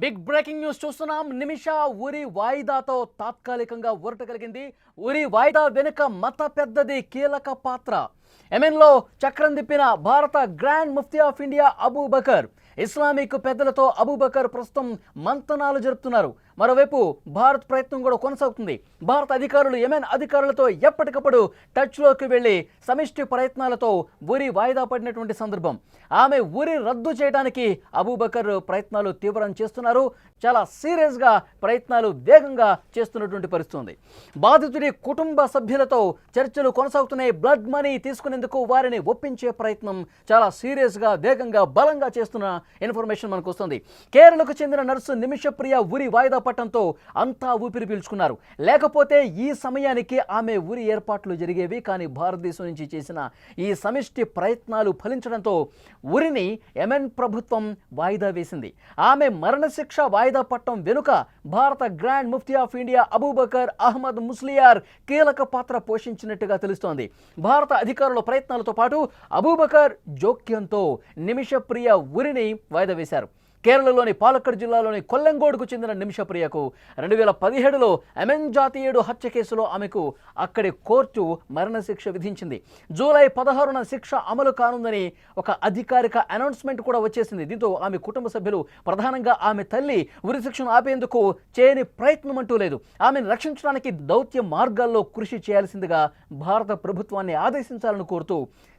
Big breaking news చూస్తున్నాం. నిమిష ఉరి వాయిదాతో తాత్కాలికంగా ఊరట కలిగింది. ఉరి వాయిదా వెనుక మత పెద్దది కీలక పాత్ర. ఎమెన్లో చక్రం తిప్పిన భారత grand mufti of India Abubakar. Islamic పెద్దలతో అబూబకర్ ప్రస్తుతం మంతనాలు జరుపుతున్నారు. మరోవైపు భారత్ ప్రయత్నం కూడా కొనసాగుతుంది. భారత అధికారులు యెమెన్ అధికారులతో ఎప్పటికప్పుడు టచ్లోకి వెళ్ళి సమిష్టి ప్రయత్నాలతో ఉరి వాయిదా పడినటువంటి సందర్భం. ఆమె ఉరి రద్దు చేయడానికి అబూబకర్ ప్రయత్నాలు తీవ్రం చేస్తున్నారు. చాలా సీరియస్గా ప్రయత్నాలు వేగంగా చేస్తున్నటువంటి పరిస్థితి ఉంది బాధితుడి కుటుంబ సభ్యులతో చర్చలు కొనసాగుతున్నాయి. బ్లడ్ మనీ తీసుకునేందుకు వారిని ఒప్పించే ప్రయత్నం చాలా సీరియస్గా వేగంగా బలంగా చేస్తున్న ఇన్ఫర్మేషన్ మనకు వస్తుంది కేరళకు చెందిన నర్సు నిమిషప్రియ ఉరి వాయిదా పట్టడంతో అంతా ఊపిరి పీల్చుకున్నారు. లేకపోతే ఈ సమయానికి ఆమె ఉరి ఏర్పాట్లు జరిగేవి కానీ భారతదేశం నుంచి చేసిన ఈ సమిష్టి ప్రయత్నాలు ఫలించడంతో ఉరిని ఎమెన్ ప్రభుత్వం వాయిదా వేసింది. ఆమె మరణశిక్ష వాయిదా పట్టడం వెనుక భారత grand mufti of India Abubakar Ahmad Musliyar కీలక పాత్ర పోషించినట్టుగా తెలుస్తోంది. భారత అధికారుల ప్రయత్నాలతో పాటు అబూబకర్ జోక్యంతో నిమిషప్రియ ఉరిని వాయిదా వేశారు. కేరళలోని పాలక్కడ్ జిల్లాలోని కొల్లంగోడుకు చెందిన నిమిషప్రియకు రెండు వేల పదిహేడులో అమెన్ జాతీయుడు హత్య కేసులో ఆమెకు అక్కడి కోర్టు మరణశిక్ష విధించింది. జూలై పదహారున శిక్ష అమలు కానుందని ఒక అధికారిక అనౌన్స్మెంట్ కూడా వచ్చేసింది. దీంతో ఆమె కుటుంబ సభ్యులు ప్రధానంగా ఆమె తల్లి ఉరి శిక్షను ఆపేందుకు చేయని ప్రయత్నం అంటూ లేదు. ఆమెను రక్షించడానికి దౌత్య మార్గాల్లో కృషి చేయాల్సిందిగా భారత ప్రభుత్వాన్ని ఆదేశించాలని కోరుతూ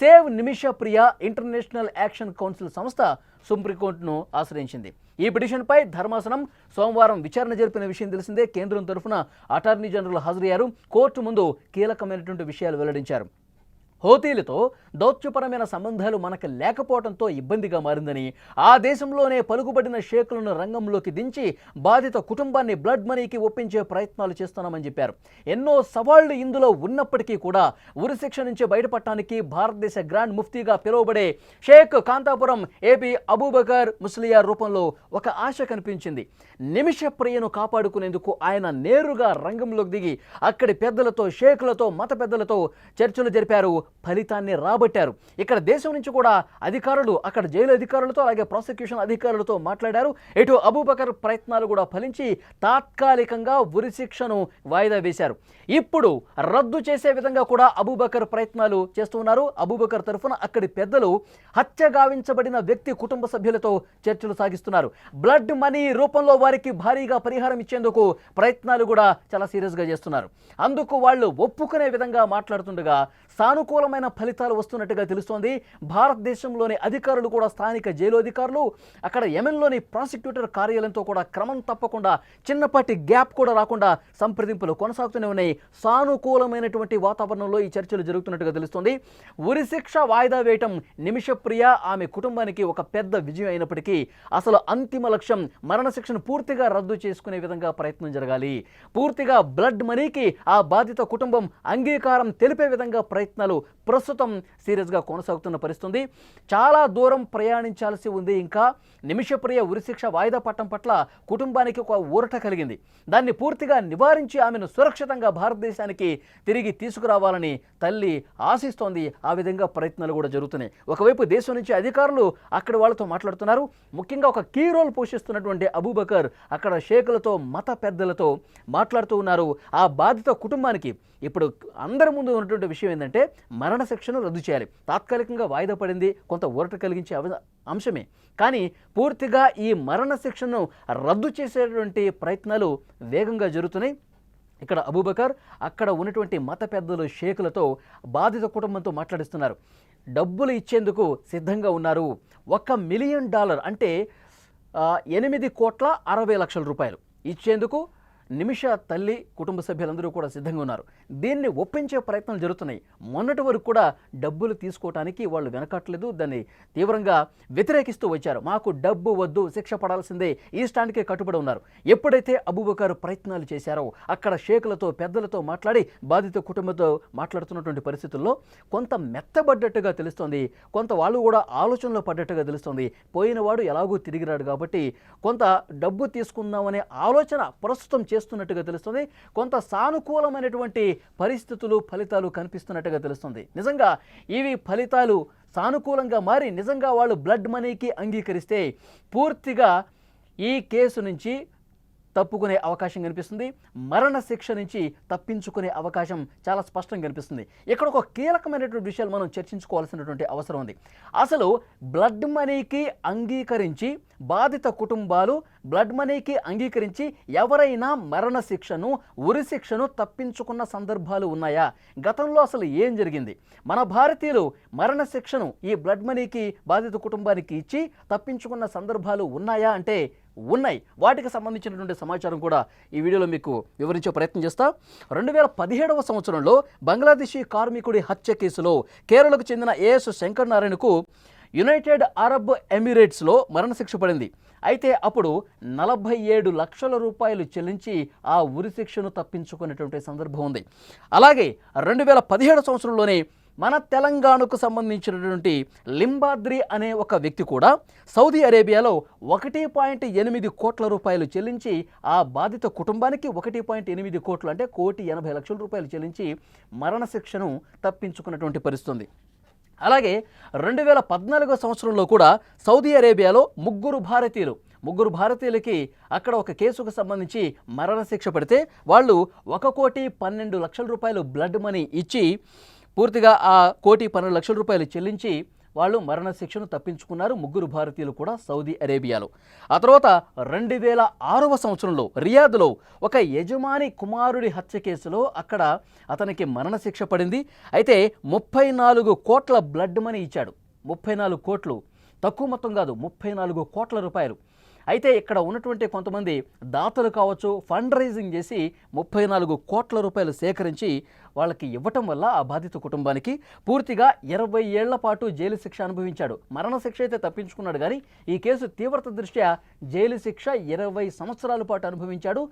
save Nimisha Priya international action council సంస్థ సుప్రీంకోర్టును ఆశ్రయించింది. ఈ పిటిషన్పై ధర్మాసనం సోమవారం విచారణ జరిపిన విషయం తెలిసిందే కేంద్రం తరఫున అటార్నీ జనరల్ హాజరయ్యారు. కోర్టు ముందు కీలకమైనటువంటి విషయాలు వెల్లడించారు. హోతీలతో దౌత్యపరమైన సంబంధాలు మనకు లేకపోవడంతో ఇబ్బందిగా మారిందని ఆ దేశంలోనే పలుకుబడిన షేకులను రంగంలోకి దించి బాధిత కుటుంబాన్ని బ్లడ్ మనీకి ఒప్పించే ప్రయత్నాలు చేస్తున్నామని చెప్పారు. ఎన్నో సవాళ్ళు ఇందులో ఉన్నప్పటికీ కూడా ఉరిశిక్ష నుంచి బయటపడటానికి భారతదేశ గ్రాండ్ ముఫ్తీగా పిలువబడే షేక్ కాంతాపురం ఏపీ అబూబకర్ ముస్లియార్ రూపంలో ఒక ఆశ కనిపించింది. నిమిష ప్రియను కాపాడుకునేందుకు ఆయన నేరుగా రంగంలోకి దిగి అక్కడి పెద్దలతో షేకులతో మత పెద్దలతో చర్చలు జరిపారు ఫలితాన్ని రాబట్టారు. ఇక్కడ దేశం నుంచి కూడా అధికారులు అక్కడ జైలు అధికారులతో అలాగే ప్రాసిక్యూషన్ అధికారులతో మాట్లాడారు. ఇటు అబూబకర్ ప్రయత్నాలు కూడా ఫలించి తాత్కాలికంగా ఉరిశిక్షను వాయిదా వేశారు. ఇప్పుడు రద్దు చేసే విధంగా కూడా అబూబకర్ ప్రయత్నాలు చేస్తున్నారు. అబూబకర్ తరఫున అక్కడి పెద్దలు హత్య గావించబడిన వ్యక్తి కుటుంబ సభ్యులతో చర్చలు సాగిస్తున్నారు. బ్లడ్ మనీ రూపంలో వారికి భారీగా పరిహారం ఇచ్చేందుకు ప్రయత్నాలు కూడా చాలా సీరియస్గా చేస్తున్నారు. అందుకు వాళ్ళు ఒప్పుకునే విధంగా మాట్లాడుతుండగా సానుకూల సానుకూలమైన ఫలితాలు వస్తున్నట్టుగా తెలుస్తోంది. భారతదేశంలోని అధికారులు కూడా స్థానిక జైలు అధికారులు అక్కడ యెమెన్లోని ప్రాసిక్యూటర్ కార్యాలయంతో కూడా క్రమం తప్పకుండా చిన్నపాటి గ్యాప్ కూడా రాకుండా సంప్రదింపులు కొనసాగుతూనే ఉన్నాయి. సానుకూలమైనటువంటి వాతావరణంలో ఈ చర్చలు జరుగుతున్నట్టుగా తెలుస్తోంది. ఉరిశిక్ష వాయిదా వేయటం నిమిషప్రియ. ఆమె కుటుంబానికి ఒక పెద్ద విజయం అయినప్పటికీ అసలు అంతిమ లక్ష్యం మరణశిక్షను పూర్తిగా రద్దు చేసుకునే విధంగా ప్రయత్నం జరగాలి. పూర్తిగా బ్లడ్ మనీకి ఆ బాధిత కుటుంబం అంగీకారం తెలిపే విధంగా ప్రయత్నాలు ప్రస్తుతం సీరియస్గా కొనసాగుతున్న పరిస్థితుంది. చాలా దూరం ప్రయాణించాల్సి ఉంది. ఇంకా నిమిషప్రియ ఉరిశిక్ష వాయిదా పట్టం పట్ల కుటుంబానికి ఒక ఊరట కలిగింది. దాన్ని పూర్తిగా నివారించి ఆమెను సురక్షితంగా భారతదేశానికి తిరిగి తీసుకురావాలని తల్లి ఆశిస్తోంది. ఆ విధంగా ప్రయత్నాలు కూడా జరుగుతున్నాయి. ఒకవైపు దేశం నుంచి అధికారులు అక్కడ వాళ్ళతో మాట్లాడుతున్నారు. ముఖ్యంగా ఒక కీ రోల్ పోషిస్తున్నటువంటి అబూబకర్ అక్కడ షేకులతో మత పెద్దలతో మాట్లాడుతూ ఉన్నారు. ఆ బాధిత కుటుంబానికి ఇప్పుడు అందరి ముందు ఉన్నటువంటి విషయం ఏంటంటే మరణశిక్షను రద్దు చేయాలి. తాత్కాలికంగా వాయిదా పడింది కొంత ఊరట కలిగించే అంశమే. కానీ పూర్తిగా ఈ మరణశిక్షను రద్దు చేసేటువంటి ప్రయత్నాలు వేగంగా జరుగుతున్నాయి. ఇక్కడ అబూబకర్ అక్కడ ఉన్నటువంటి మత పెద్దలు షేకులతో బాధిత కుటుంబంతో మాట్లాడిస్తున్నారు. డబ్బులు ఇచ్చేందుకు సిద్ధంగా ఉన్నారు. ఒక మిలియన్ డాలర్ అంటే ఎనిమిది కోట్ల అరవై లక్షల రూపాయలు ఇచ్చేందుకు నిమిష తల్లి కుటుంబ సభ్యులందరూ కూడా సిద్ధంగా ఉన్నారు. దీన్ని ఒప్పించే ప్రయత్నాలు జరుగుతున్నాయి. మొన్నటి వరకు కూడా డబ్బులు తీసుకోవటానికి వాళ్ళు వెనకట్లేదు దాన్ని తీవ్రంగా వ్యతిరేకిస్తూ వచ్చారు. మాకు డబ్బు వద్దు శిక్ష పడాల్సిందే ఈ స్టాండ్కే కట్టుబడి ఉన్నారు. ఎప్పుడైతే అబూబకర్ ప్రయత్నాలు చేశారో అక్కడ షేకులతో పెద్దలతో మాట్లాడి బాధిత కుటుంబంతో మాట్లాడుతున్నటువంటి పరిస్థితుల్లో కొంత మెత్తబడ్డట్టుగా తెలుస్తోంది. కొంత వాళ్ళు కూడా ఆలోచనలో పడ్డట్టుగా తెలుస్తోంది. పోయినవాడు ఎలాగూ తిరిగిరాడు కాబట్టి కొంత డబ్బు తీసుకుందామనే ఆలోచన ప్రస్తుతం చేస్తున్నట్టుగా తెలుస్తుంది. కొంత సానుకూలమైనటువంటి పరిస్థితులు ఫలితాలు కనిపిస్తున్నట్టుగా తెలుస్తుంది. నిజంగా ఇవి ఫలితాలు సానుకూలంగా మారి నిజంగా వాళ్ళు బ్లడ్ మనీకి అంగీకరిస్తే పూర్తిగా ఈ కేసు నుంచి తప్పుకునే అవకాశం కనిపిస్తుంది. మరణ శిక్ష నుంచి తప్పించుకునే అవకాశం చాలా స్పష్టంగా కనిపిస్తుంది. ఇక్కడ ఒక కీలకమైనటువంటి విషయాలు మనం చర్చించుకోవాల్సినటువంటి అవసరం ఉంది. అసలు బ్లడ్ మనీకి అంగీకరించి బాధిత కుటుంబాలు బ్లడ్ మనీకి అంగీకరించి ఎవరైనా మరణ శిక్షను ఉరి శిక్షను తప్పించుకున్న సందర్భాలు ఉన్నాయా? గతంలో అసలు ఏం జరిగింది? మన భారతీయులు మరణ శిక్షను ఈ బ్లడ్ మనీకి బాధిత కుటుంబానికి ఇచ్చి తప్పించుకున్న సందర్భాలు ఉన్నాయా? అంటే ఉన్నాయి. వాటికి సంబంధించినటువంటి సమాచారం కూడా ఈ వీడియోలో మీకు వివరించే ప్రయత్నం చేస్తా. రెండు వేల పదిహేడవ సంవత్సరంలో బంగ్లాదేశీ కార్మికుడి హత్య కేసులో కేరళకు చెందిన ఏఎస్ శంకర్ నారాయణకు యునైటెడ్ అరబ్ ఎమిరేట్స్లో మరణశిక్ష పడింది. అయితే అప్పుడు నలభై ఏడు లక్షల రూపాయలు చెల్లించి ఆ ఉరి శిక్షను తప్పించుకునేటువంటి సందర్భం ఉంది. అలాగే రెండు వేల పదిహేడు సంవత్సరంలోనే మన తెలంగాణకు సంబంధించినటువంటి లింబాద్రి అనే ఒక వ్యక్తి కూడా సౌదీ అరేబియాలో ఒకటి పాయింట్ ఎనిమిది కోట్ల రూపాయలు చెల్లించి ఆ బాధిత కుటుంబానికి ఒకటి పాయింట్ ఎనిమిది కోట్లు అంటే కోటి ఎనభై లక్షల రూపాయలు చెల్లించి మరణశిక్షను తప్పించుకున్నటువంటి పరిస్థితుంది. అలాగే రెండు వేల పద్నాలుగో సంవత్సరంలో కూడా సౌదీ అరేబియాలో ముగ్గురు భారతీయులు ముగ్గురు భారతీయులకి అక్కడ ఒక కేసుకు సంబంధించి మరణశిక్ష పడితే వాళ్ళు ఒక కోటి పన్నెండు లక్షల రూపాయలు బ్లడ్ మనీ ఇచ్చి పూర్తిగా ఆ కోటి పన్నెండు లక్షల రూపాయలు చెల్లించి వాళ్ళు మరణశిక్షను తప్పించుకున్నారు ముగ్గురు భారతీయులు కూడా సౌదీ అరేబియాలో. ఆ తర్వాత రెండు వేల ఆరవ సంవత్సరంలో రియాద్లో ఒక యజమాని కుమారుడి హత్య కేసులో అక్కడ అతనికి మరణశిక్ష పడింది. అయితే ముప్పై నాలుగు కోట్ల బ్లడ్ మనీ ఇచ్చాడు. ముప్పై నాలుగు కోట్లు. తక్కువ మొత్తం కాదు ముప్పై నాలుగు కోట్ల రూపాయలు. అయితే ఇక్కడ ఉన్నటువంటి కొంతమంది దాతలు కావచ్చు ఫండ్ రైజింగ్ చేసి ముప్పై నాలుగు కోట్ల రూపాయలు సేకరించి వాళ్ళకి ఇవ్వటం వల్ల ఆ బాధిత కుటుంబానికి పూర్తిగా ఇరవై ఏళ్ళ పాటు జైలు శిక్ష అనుభవించాడు. మరణ శిక్ష అయితే తప్పించుకున్నాడు కానీ ఈ కేసు తీవ్రత దృష్ట్యా జైలు శిక్ష ఇరవై సంవత్సరాల పాటు అనుభవించాడు.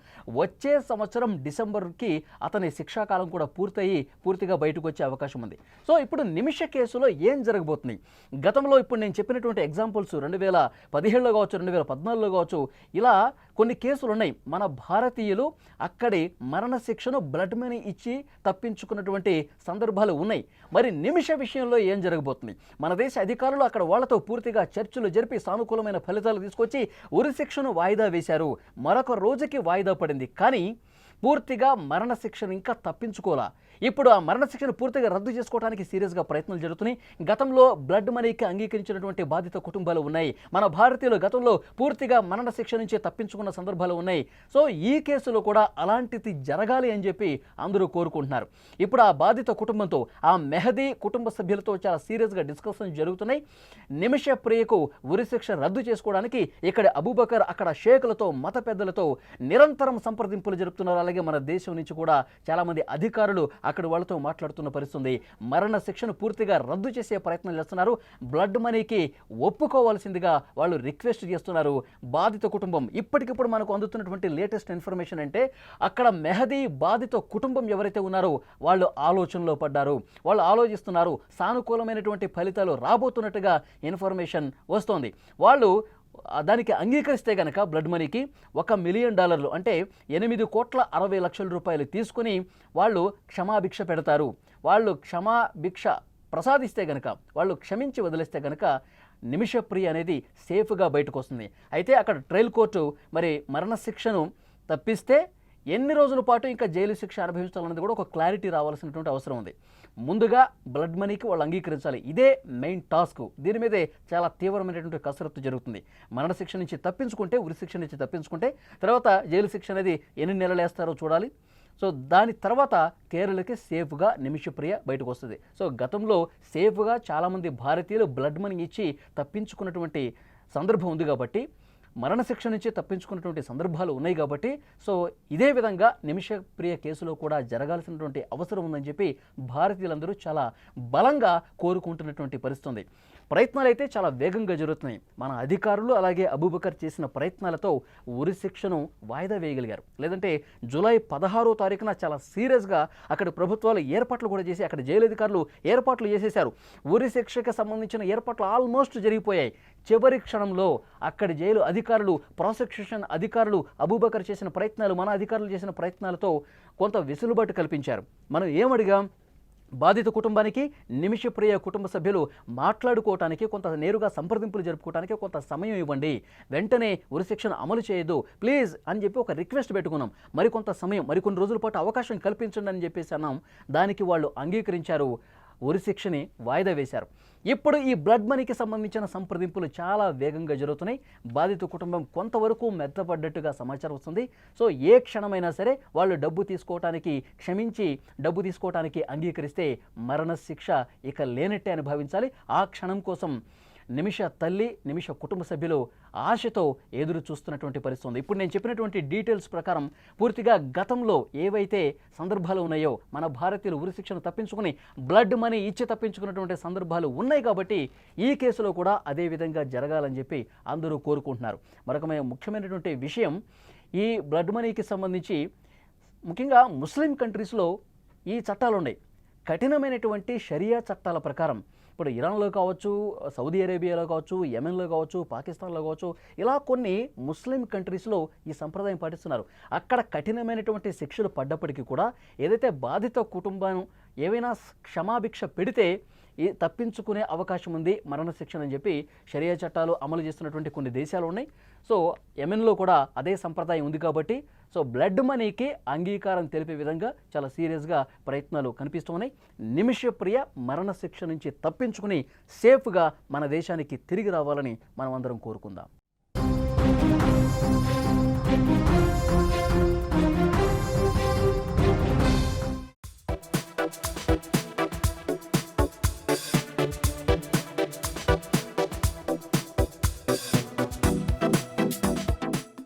వచ్చే సంవత్సరం డిసెంబర్కి అతని శిక్షాకాలం కూడా పూర్తయి పూర్తిగా బయటకు వచ్చే అవకాశం ఉంది. సో ఇప్పుడు నిమిష కేసులో ఏం జరగబోతుంది? గతంలో ఇప్పుడు నేను చెప్పినటువంటి ఎగ్జాంపుల్స్ రెండు వేల పదిహేడులో కావచ్చు రెండు వేల పద్నాలుగులో కావచ్చు ఇలా కొన్ని కేసులు ఉన్నాయి మన భారతీయులు అక్కడి మరణ శిక్షను బ్లడ్ మనీ ఇచ్చి తప్పించుకున్నటువంటి సందర్భాలు ఉన్నాయి. మరి నిమిష విషయంలో ఏం జరగబోతుంది? మన దేశ అధికారులు అక్కడ వాళ్ళతో పూర్తిగా చర్చలు జరిపి సానుకూలమైన ఫలితాలు తీసుకొచ్చి ఉరి శిక్షను వాయిదా వేశారు. మరొక రోజుకి వాయిదా పడింది. కానీ పూర్తిగా మరణ శిక్షను ఇంకా తప్పించుకోలా. ఇప్పుడు ఆ మరణశిక్షను పూర్తిగా రద్దు చేసుకోవడానికి సీరియస్గా ప్రయత్నాలు జరుగుతున్నాయి. గతంలో బ్లడ్ మనీకి అంగీకరించినటువంటి బాధిత కుటుంబాలు ఉన్నాయి. మన భారతీయులు గతంలో పూర్తిగా మరణ శిక్ష నుంచి తప్పించుకున్న సందర్భాలు ఉన్నాయి. సో ఈ కేసులో కూడా అలాంటిది జరగాలి అని చెప్పి అందరూ కోరుకుంటున్నారు. ఇప్పుడు ఆ బాధిత కుటుంబంతో ఆ మెహదీ కుటుంబ సభ్యులతో చాలా సీరియస్గా డిస్కషన్ జరుగుతున్నాయి. నిమిష ప్రియకు ఉరిశిక్ష రద్దు చేసుకోవడానికి ఇక్కడ అబూబకర్ అక్కడ షేకులతో మత పెద్దలతో నిరంతరం సంప్రదింపులు జరుపుతున్నారు. అలాగే మన దేశం నుంచి కూడా చాలామంది అధికారులు అక్కడ వాళ్ళతో మాట్లాడుతున్న పరిస్థితుంది. మరణ శిక్షను పూర్తిగా రద్దు చేసే ప్రయత్నం చేస్తున్నారు. బ్లడ్ మనీకి ఒప్పుకోవాల్సిందిగా వాళ్ళు రిక్వెస్ట్ చేస్తున్నారు. బాధిత కుటుంబం ఇప్పటికిప్పుడు మనకు అందుతున్నటువంటి లేటెస్ట్ ఇన్ఫర్మేషన్ అంటే అక్కడ మెహదీ బాధిత కుటుంబం ఎవరైతే ఉన్నారో వాళ్ళు ఆలోచనలో పడ్డారు. వాళ్ళు ఆలోచిస్తున్నారు సానుకూలమైనటువంటి ఫలితాలు రాబోతున్నట్టుగా ఇన్ఫర్మేషన్ వస్తోంది. వాళ్ళు దానికి అంగీకరిస్తే కనుక బ్లడ్ మనీకి ఒక మిలియన్ డాలర్లు అంటే ఎనిమిది కోట్ల అరవై లక్షల రూపాయలు తీసుకుని వాళ్ళు క్షమాభిక్ష పెడతారు. వాళ్ళు క్షమాభిక్ష ప్రసాదిస్తే కనుక వాళ్ళు క్షమించి వదిలేస్తే కనుక నిమిషప్రియ అనేది సేఫ్గా బయటకు వస్తుంది అయితే అక్కడ ట్రయల్ కోర్టు మరి మరణశిక్షను తప్పిస్తే ఎన్ని రోజుల పాటు ఇంకా జైలు శిక్ష అనుభవించాలన్నది కూడా ఒక క్లారిటీ రావాల్సినటువంటి అవసరం ఉంది. ముందుగా బ్లడ్ మనీకి వాళ్ళు అంగీకరించాలి. ఇదే మెయిన్ టాస్క్ దీని మీదే చాలా తీవ్రమైనటువంటి కసరత్తు జరుగుతుంది. మరణశిక్ష నుంచి తప్పించుకుంటే ఉరి శిక్ష నుంచి తప్పించుకుంటే తర్వాత జైలు శిక్ష అనేది ఎన్ని నెలలు వేస్తారో చూడాలి. సో దాని తర్వాత కేరళకి సేఫ్గా నిమిషప్రియ బయటకు వస్తుంది. సో గతంలో సేఫ్గా చాలామంది భారతీయులు బ్లడ్ మనీ ఇచ్చి తప్పించుకున్నటువంటి సందర్భం ఉంది కాబట్టి మరణశిక్ష నుంచి తప్పించుకున్నటువంటి సందర్భాలు ఉన్నాయి కాబట్టి సో ఇదే విధంగా నిమిషప్రియ కేసులో కూడా జరగాల్సినటువంటి అవసరం ఉందని చెప్పి భారతీయులందరూ చాలా బలంగా కోరుకుంటున్నటువంటి పరిస్థితి ప్రయత్నాలు అయితే చాలా వేగంగా జరుగుతున్నాయి. మన అధికారులు అలాగే అబూబకర్ చేసిన ప్రయత్నాలతో ఉరి శిక్షను వాయిదా వేయగలిగారు. లేదంటే జూలై పదహారో తారీఖున చాలా సీరియస్గా అక్కడ ప్రభుత్వాలు ఏర్పాట్లు కూడా చేసి అక్కడ జైలు అధికారులు ఏర్పాట్లు చేసేశారు. ఉరి శిక్షకు సంబంధించిన ఏర్పాట్లు ఆల్మోస్ట్ జరిగిపోయాయి. చివరి క్షణంలో అక్కడి జైలు అధికారులు ప్రాసిక్యూషన్ అధికారులు అబూబకర్ చేసిన ప్రయత్నాలు మన అధికారులు చేసిన ప్రయత్నాలతో కొంత వెసులుబాటు కల్పించారు. మనం ఏమడిగాం? బాధిత కుటుంబానికి నిమిషప్రియ కుటుంబ సభ్యులు మాట్లాడుకోవటానికి కొంత నేరుగా సంప్రదింపులు జరుపుకోవటానికి కొంత సమయం ఇవ్వండి. వెంటనే ఉరిశిక్షను అమలు చేయదు ప్లీజ్ అని చెప్పి ఒక రిక్వెస్ట్ పెట్టుకున్నాం. మరికొంత సమయం మరికొన్ని రోజుల పాటు అవకాశం కల్పించండి అని చెప్పేసి అన్నాం. దానికి వాళ్ళు అంగీకరించారు. ఉరిశిక్షని వాయిదా వేశారు. ఇప్పుడు ఈ బ్లడ్ మనీకి సంబంధించిన సంప్రదింపులు చాలా వేగంగా జరుగుతున్నాయి. బాధిత కుటుంబం కొంతవరకు మెత్తపడ్డట్టుగా సమాచారం వస్తుంది. సో ఏ క్షణమైనా సరే వాళ్ళు డబ్బు తీసుకోవటానికి క్షమించి డబ్బు తీసుకోవటానికి అంగీకరిస్తే మరణశిక్ష ఇక లేనట్టే అని భావించాలి. ఆ క్షణం కోసం నిమిష తల్లి నిమిష కుటుంబ సభ్యులు ఆశతో ఎదురు చూస్తున్నటువంటి పరిస్థితి ఉంది ఇప్పుడు నేను చెప్పినటువంటి డీటెయిల్స్ ప్రకారం పూర్తిగా గతంలో ఏవైతే సందర్భాలు ఉన్నాయో మన భారతీయులు ఉరిశిక్షను తప్పించుకుని బ్లడ్ మనీ ఇచ్చి తప్పించుకున్నటువంటి సందర్భాలు ఉన్నాయి కాబట్టి ఈ కేసులో కూడా అదే విధంగా జరగాలని చెప్పి అందరూ కోరుకుంటున్నారు. మరొక ముఖ్యమైనటువంటి విషయం ఈ బ్లడ్ మనీకి సంబంధించి ముఖ్యంగా ముస్లిం కంట్రీస్లో ఈ చట్టాలు ఉన్నాయి కఠినమైనటువంటి షరియా చట్టాల ప్రకారం ఇప్పుడు ఇరాన్లో కావచ్చు సౌదీ అరేబియాలో కావచ్చు యమెన్లో కావచ్చు పాకిస్తాన్లో కావచ్చు ఇలా కొన్ని ముస్లిం కంట్రీస్లో ఈ సంప్రదాయం పాటిస్తున్నారు. అక్కడ కఠినమైనటువంటి శిక్షలు పడ్డప్పటికీ కూడా ఏదైతే బాధిత కుటుంబం ఏవైనా క్షమాభిక్ష పెడితే తప్పించుకునే అవకాశం ఉంది మరణశిక్షణ అని చెప్పి షరియా చట్టాలు అమలు చేస్తున్నటువంటి కొన్ని దేశాలు ఉన్నాయి. సో యెమెన్లో కూడా అదే సంప్రదాయం ఉంది కాబట్టి సో బ్లడ్ మనీకి అంగీకారం తెలిపే విధంగా చాలా సీరియస్గా ప్రయత్నాలు కనిపిస్తున్నాయి నిమిషప్రియ మరణశిక్ష నుంచి తప్పించుకుని సేఫ్గా మన దేశానికి తిరిగి రావాలని మనం అందరం కోరుకుందాం.